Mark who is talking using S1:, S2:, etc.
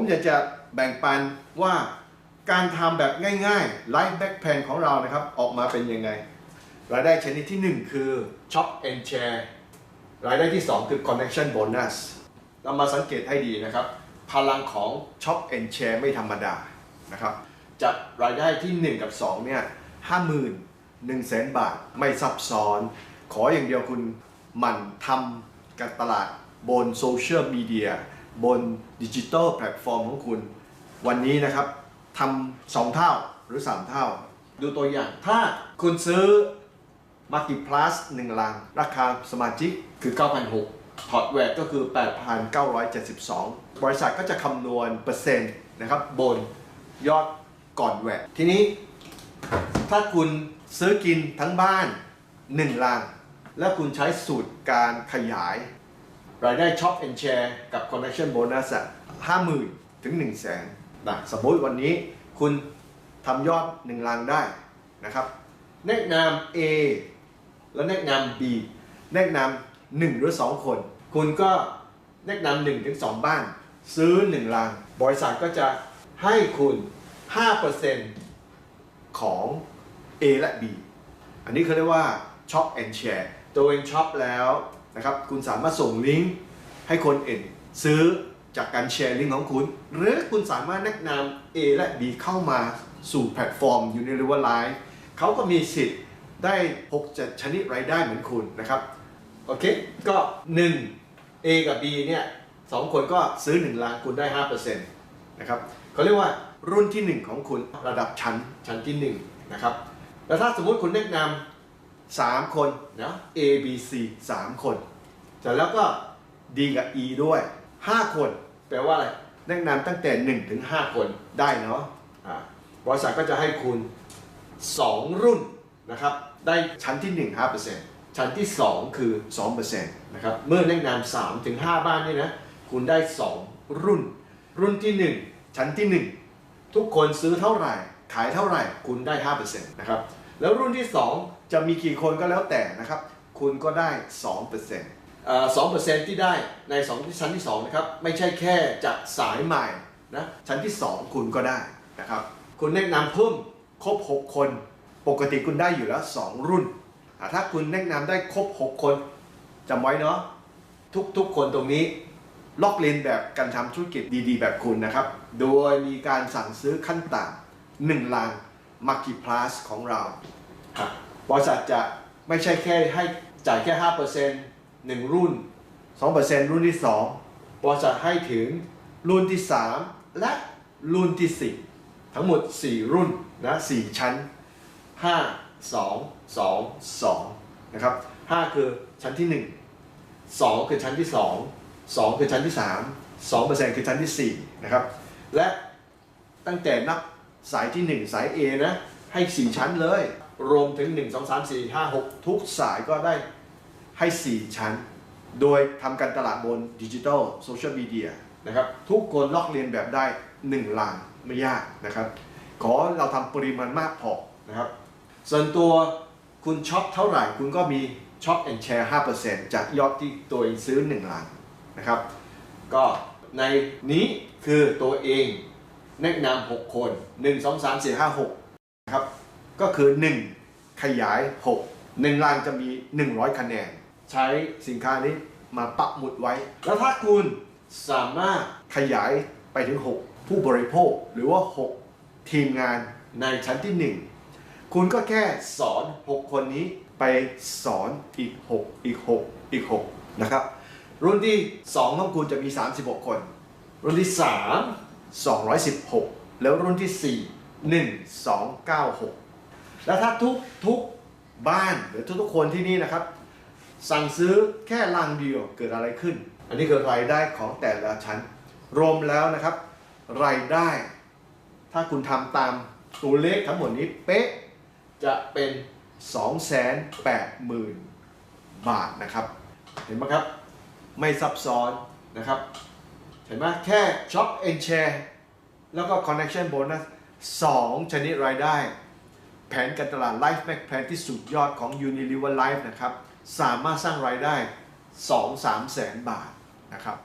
S1: ผมอยากจะแบ่งปันว่าการทำแบบง่ายๆ Life Back Plan ของเรานะครับ ออกมาเป็นยังไง รายได้ชนิดที่ 1 คือ Shop and Share รายได้ที่ 2 คือ Connection Bonus เรามาสังเกตให้ดีนะครับ พลังของ Shop and Share ไม่ธรรมดานะครับจากรายได้ที่ 1 กับ 2 เนี่ยห้าหมื่นหนึ่งแสนบาทไม่ซับซ้อน ขออย่างเดียวคุณหมั่นทำการตลาดบนโซเชียลมีเดีย บนดิจิ t a ลแพลตฟอร์มของคุณ วันนี้นะครับทำสองเท่าหรือ 3 เท่า ดูตัวอย่าง ถ้าคุณซื้อมากิ Plus 1ลัง ราคาสมาชิกคือ 9,600ถอดแวดก็คือ 8,972 บริษัทก็จะคำนวณเปอร์เซ็นต์นะครับบนยอดก่อนแวดทีนี้ ถ้าคุณซื้อกินทั้งบ้าน 1 ลัง แล้วคุณใช้สูตรการขยาย รายได้ช็อปแอนแชร์กับ Connection Bonus อะ50,000ถึง1 0 0 0 0แสนนะสมมติวันนี้คุณทำยอด 1ลังได้นะครับ แนะนำ A แล้วแนะนำ B แนะนำ1หรือ 2 คน คุณก็แนะนำ1ถึง2บ้าน ซื้อ 1ลังบริษัทก็จะให้คุณ 5%ของ A และ B อันนี้เขาเรียกว่า Shop and Share ตัวเองช็อปแล้ว นะครับ คุณสามารถส่งลิงก์ให้คนอื่นซื้อจากการแชร์ลิงก์ของคุณ หรือคุณสามารถแนะนำ A และ B เข้ามาสู่แพลตฟอร์ม Unilever Live เขาก็มีสิทธิ์ได้ 6 7 ชนิดรายได้เหมือนคุณนะครับ โอเค ก็ 1 A กับ B เนี่ยสองคนก็ซื้อ 1 ล้านคุณได้ 5%นะครับเขาเรียกว่ารุ่นที่ 1 ของคุณระดับชั้นชั้นที่ 1 นะครับ แล้วถ้าสมมุติคุณแนะนำ 3คนนะ A B C 3คนเสร็จแล้วก็ D กับ E ด้วย5คน แปลว่าอะไรแนะนำตั้งแต่1ถึง5คนได้เนาะอ่าบริษัทก็จะให้คุณ2รุ่นนะครับ ได้ชั้นที่1 5%ชั้นที่2คือ2%นะครับ เมื่อแนะนำ3ถึง5บ้านนี่นะ คุณได้2รุ่น รุ่นที่1ชั้นที่1ทุกคนซื้อเท่าไหร่ ขายเท่าไหร่ คุณได้5%นะครับ แล้วรุ่นที่ 2 จะมีกี่คนก็แล้วแต่นะครับ คุณก็ได้ 2%เอ่อ2%ที่ได้ใน2ที่ชั้นที่2นะครับไม่ใช่แค่จากสายใหม่นะชั้นที่ 2 คุณก็ได้นะครับคุณแนะนำเพิ่มครบ 6 คน ปกติคุณได้อยู่แล้ว 2 รุ่น ถ้าคุณแนะนำได้ครบ 6 คนจำไว้เนาะทุกๆคนตรงนี้ล็อกเรียนแบบการทำธุรกิจดีๆ แบบคุณนะครับ โดยมีการสั่งซื้อขั้นต่ำหนึ่งลัง มาร์กิพลาสของเราครับบริษัทจะไม่ใช่แค่ให้จ่ายแค่5%หนึ่งรุ่น 2%รุ่นที่ 2 บริษัทให้ถึงรุ่นที่ 3 และรุ่นที่ 4 ทั้งหมด 4 รุ่นนะ4ชั้น 5 2 2 2นะครับ5คือชั้นที่ 1 2 คือชั้นที่ 2 2 คือชั้นที่ 3 2%คือชั้นที่4นะครับและตั้งแต่นับ สายที่ 1 สาย A นะ ให้ 4 ชั้นเลย รวมถึง 1 2 3 4 5 6 ทุกสายก็ได้ให้ 4 ชั้น โดยทำการตลาดบนดิจิทัลโซเชียลมีเดียนะครับทุกคนลอกเรียนแบบได้ 1 ล้านไม่ยากนะครับ ขอเราทำปริมาณมากพอนะครับ ส่วนตัวคุณช็อปเท่าไหร่คุณก็มีช็อปแอนแชร์ 5%จากยอดที่ตัวเองซื้อ 1 ล้านนะครับ ก็ในนี้คือตัวเอง แนะนำ6คน1 2 3 4 5 6นะครับก็คือ 1 ขยาย 6 1ลานจะมี 100 คะแนน ใช้สินค้านี้มาปักหมุดไว้ แล้วถ้าคุณสามารถขยายไปถึง 6 ผู้บริโภคหรือว่า 6 ทีมงานในชั้นที่ 1 คุณก็แค่สอน 6 คนนี้ไปสอนอีก 6 อีก 6 อีก 6 นะครับ รุ่นที่ 2 ของคุณจะมี 36 คน รุ่นที่ 3 216 แล้วรุ่นที่ 4 1296 แล้วถ้าทุกทุกบ้านหรือทุกๆคนที่นี่นะครับ สั่งซื้อแค่ลังเดียวเกิดอะไรขึ้น อันนี้คือรายได้ของแต่ละชั้น รวมแล้วนะครับ รายได้ ถ้าคุณทำตามตัวเลขทั้งหมดนี้เป๊ะจะเป็น 280,000 บาทนะครับ เห็นไหมครับ ไม่ซับซ้อนนะครับ เห็นไหมแค่ช็อป and share แล้วก็ connection bonus 2 ชนิดรายได้ แผนการตลาด Life Mac Plan ที่สุดยอดของ Unilever Life นะครับ สามารถสร้างรายได้ 2-3 แสนบาทนะครับ